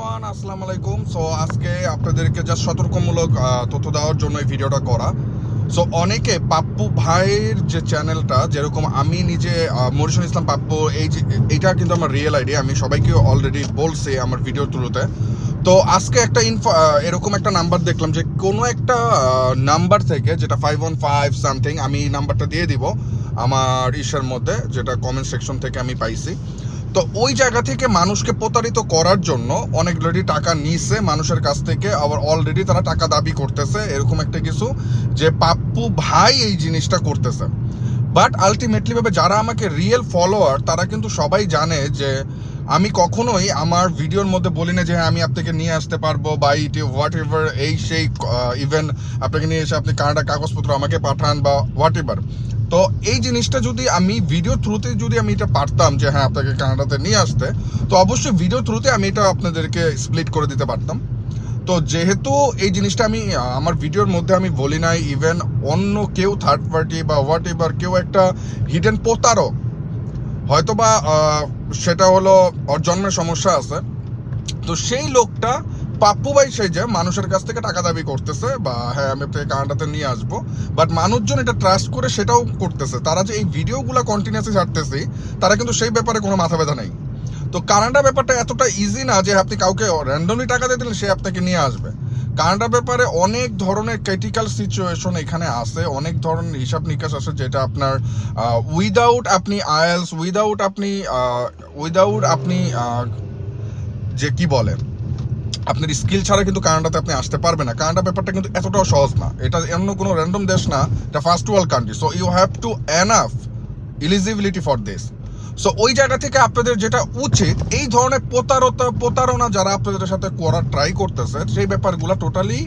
Everyone আসসালামু আলাইকুম। So আজকে আপনাদেরকে জাস্ট সতর্কমূলক তথ্য দেওয়ার জন্য এই ভিডিওটা করা। সো অনেকে পাপ্পু ভাইয়ের যে চ্যানেলটা যেরকম আমি নিজে মরিসুল ইসলাম পাপ্পু, এই যে এইটা কিন্তু আমার রিয়েল আইডি আমি সবাইকে অলরেডি বলছি আমার ভিডিও থ্রুতে তো, আজকে একটা ইনফো এরকম একটা নাম্বার দেখলাম যে, কোনো একটা নাম্বার থেকে, যেটা ফাইভ ওয়ান ফাইভ সামথিং আমি নাম্বারটা দিয়ে দিব আমার ইসের মধ্যে, যেটা কমেন্ট সেকশন থেকে আমি পাইছি। তো ওই জায়গা থেকে মানুষকে প্রতারিত করার জন্য অনেক অলরেডি টাকা নিছে মানুষের কাছ থেকে, আবার অলরেডি তারা টাকা দাবি করতেছে, এরকম একটা কিছু যে পাপ্পু ভাই এই জিনিসটা করতেছে। বাট আলটিমেটলি ভাবে যারা আমাকে রিয়েল ফলোয়ার তারা কিন্তু সবাই জানে যে আমি কখনোই আমার ভিডিওর মধ্যে বলি না যে হ্যাঁ আমি আপনাকে নিয়ে আসতে পারব বা ইটি হোয়াট এভার এই সেই ইভেন আপনাকে নিয়ে এসে আপনি কানাডা কাগজপত্র আমাকে পাঠান বা হোয়াট এভার তো এই জিনিসটা যদি আমি ভিডিও থ্রুতে যদি আমি এটা পারতাম যে হ্যাঁ আপনাকে কানাডাতে নিয়ে আসতে তো অবশ্যই ভিডিও থ্রুতে আমি এটা আপনাদেরকে স্প্লিট করে দিতে পারতাম। তো যেহেতু এই জিনিসটা আমি আমার ভিডিওর মধ্যে আমি বলি নাই ইভেন অন্য কেউ থার্ড পার্টি বা হোয়াট এভার কেউ একটা হিডেন প্রতারক হয়তোবা আহ, সেটা হলো ওর জন্মের সমস্যা আছে। তো সেই লোকটা পাপ্পু ভাই সেই যে মানুষের কাছ থেকে টাকা দাবি করতেছে বা হ্যাঁ আমি আপনাকে কানাডাতে নিয়ে আসব। বাট মানুষজন এটা ট্রাস্ট করে সেটাও করতেছে। তারা যে এই ভিডিওগুলো কন্টিনিউসলি ছাড়তেছে, তারা কিন্তু সেই ব্যাপারে কোনো মাথা ব্যথা নেই। তো কানাডা ব্যাপারটা এতটা ইজি না যে আপনি কাউকে র্যান্ডমলি টাকা দিয়ে দিলেন সে আপনাকে নিয়ে আসবে। কানাডা ব্যাপারে অনেক ধরনের ক্রিটিক্যাল সিচুয়েশন এখানে আছে। অনেক ধরনের হিসাব নিকাশ আছে যেটা আপনার উইদাউট আপনি আয়েলস উইদাউট আপনি উইদাউট আপনি যে কি বলে আপনার স্কিল ছাড়া কিন্তু কানাডাতে আপনি আসতে পারবেন না। কানাডা ব্যাপারটা কিন্তু এতটাও সহজ না। এটা অন্য কোনো র্যান্ডম দেশ না, এটা first world country so you have to enough eligibility for this so ওই জায়গা থেকে আপনাদের যেটা উচিত, এই ধরনের প্রতারতা প্রতারণা যারা আপনাদের সাথে করার ট্রাই করতেছে, সেই ব্যাপারগুলো টোটালি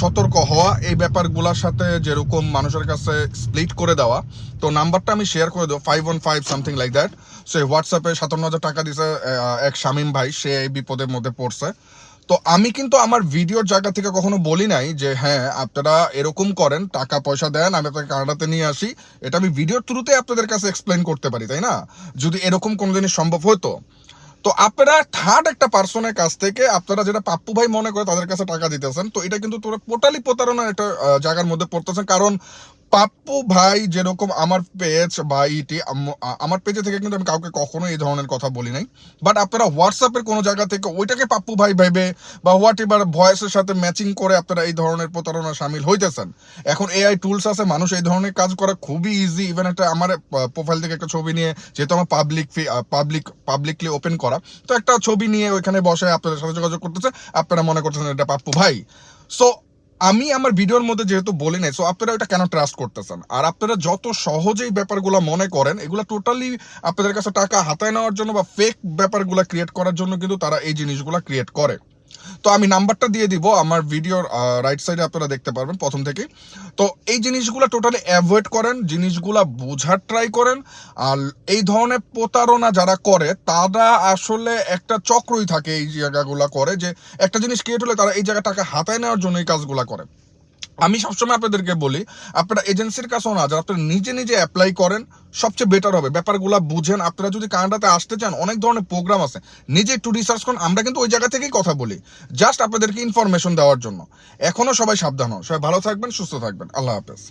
সতর্ক হওয়া, এই ব্যাপারগুলোর সাথে যেরকম মানুষের কাছে স্প্লিট করে দেওয়া, তো নাম্বারটা আমি শেয়ার করে দেবো five one five something like that সে হোয়াটসঅ্যাপে সাতান্ন হাজার টাকা দিছে এক শামীম ভাই, সে এই বিপদের মধ্যে পড়ছে। তো আমি কিন্তু আমার ভিডিওর জায়গা থেকে কখনো বলি নাই যে হ্যাঁ আপনারা এরকম করেন, টাকা পয়সা দেন, আমি আপনাকে কানাডাতে নিয়ে আসি। এটা আমি ভিডিওর থ্রুতে আপনাদের কাছে এক্সপ্লেন করতে পারি, তাই না? যদি এরকম কোনো জিনিস সম্ভব হতো তো আপনারা থার্ড একটা পার্সনের কাছ থেকে আপনারা যেটা পাপ্পু ভাই মনে করে তাদের কাছে টাকা দিতেছেন, তো এটা কিন্তু তোরা টোটালি প্রতারণা একটা জায়গার মধ্যে পড়তেছেন। কারণ পাপ্পু ভাই যেরকম আমার পেজ বা ইটি আমার পেজে থেকে কিন্তু আমি কাউকে কখনো এই ধরনের কথা বলি নাই। বাট আপনারা হোয়াটসঅ্যাপের কোনো জায়গা থেকে ওইটাকে পাপ্পু ভাই ভেবে বা হোয়াট এভার ভয়েসের সাথে ম্যাচিং করে আপনারা এই ধরনের প্রতারণা সামিল হইতেছেন। এখন এআই টুলস আছে, মানুষ এই ধরনের কাজ করা খুবই ইজি ইভেন একটা আমার প্রোফাইল থেকে একটা ছবি নিয়ে, যেহেতু আমার পাবলিক পাবলিক পাবলিকলি ওপেন করা, তো একটা ছবি নিয়ে ওইখানে বসে আপনাদের সাথে যোগাযোগ করতেছে, আপনারা মনে করতেছেন এটা পাপ্পু ভাই। সো আমি আমার ভিডিওর মধ্যে যেহেতু বলি নাই সো আপনারা ওটা কেন ট্রাস্ট করতেছেন? আর আপনারা যত সহজেই ব্যাপারগুলো মনে করেন, এগুলো টোটালি আপনাদের কাছে টাকা হাতায় নেওয়ার জন্য বা ফেক ব্যাপারগুলো ক্রিয়েট করার জন্য কিন্তু তারা এই জিনিসগুলো ক্রিয়েট করে। তো আমি নাম্বারটা দিয়ে দিব, আমার ভিডিওর রাইট সাইডে আপনারা দেখতে পারবেন প্রথম থেকে তো এই জিনিসগুলো টোটালি অ্যাভয়েড করেন, জিনিসগুলা বোঝার ট্রাই করেন, আর এই ধরনের প্রতারণা যারা করে, তারা আসলে একটা চক্রই থাকে এই জায়গাগুলো করে যে, একটা জিনিস ক্রিয়েট হলে তারা এই জায়গায় টাকা হাতায় নেওয়ার জন্য এই কাজগুলো করে। আমি সবসময় আপনাদেরকে বলি, আপনারা এজেন্সির কাছেও না যান, আপনারা নিজে নিজে অ্যাপ্লাই করেন, সবচেয়ে বেটার হবে। ব্যাপারগুলো বুঝেন, আপনারা যদি কানাডাতে আসতে চান, অনেক ধরনের প্রোগ্রাম আছে। নিজে একটু রিসার্চ করুন, আমরা কিন্তু ওই জায়গা থেকেই কথা বলি। জাস্ট আপনাদেরকে ইনফরমেশন দেওয়ার জন্য। এখনও সবাই সাবধান হন। সবাই ভালো থাকবেন, সুস্থ থাকবেন। আল্লাহ হাফেজ।